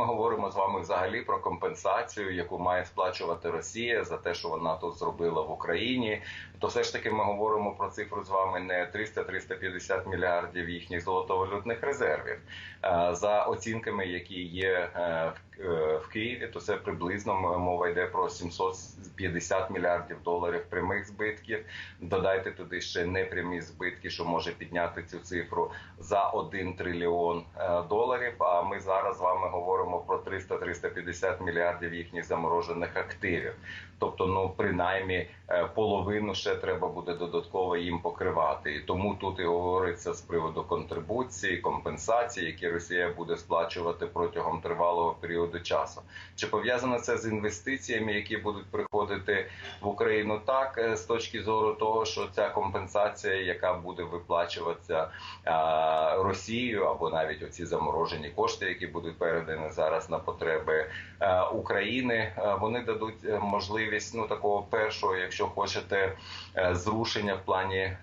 Ми говоримо з вами взагалі про компенсацію, яку має сплачувати Росія за те, що вона тут зробила в Україні. То все ж таки ми говоримо про цифру з вами не 300-350 мільярдів їхніх золотовалютних резервів. Е, За оцінками, які є е, в- е, Києві, то це приблизно мова йде про 750 мільярдів доларів прямих збитків. Додайте туди ще непрямі збитки, що може підняти цю цифру за 1 трильйон доларів. А ми зараз з вами говоримо про 300-350 мільярдів їхніх заморожених активів. Тобто, ну принаймні е, половину ще треба буде додатково їм покривати. І тому тут і говориться з приводу контрибуції, компенсації, які Росія буде сплачувати протягом тривалого періоду часу. Чи пов'язано це з інвестиціями, які будуть приходити в Україну? Так, е, з точки зору того, що ця компенсація, яка буде виплачуватися Росією, або навіть оці заморожені кошти, які будуть передані зараз на потреби е, України, е, вони дадуть е, можливість ну такого першого, якщо хочете, зрушення в плані.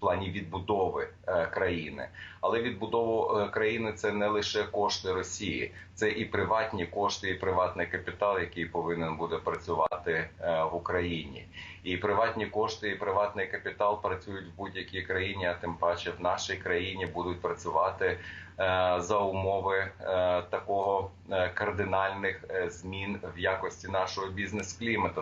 Плані відбудови е, країни, але відбудову е, країни це не лише кошти Росії, це і приватні кошти, і приватний капітал, який повинен буде працювати е, в Україні. І приватні кошти, і приватний капітал працюють в будь-якій країні, а тим паче в нашій країні будуть працювати за умови такого кардинальних змін в якості нашого бізнес-клімату.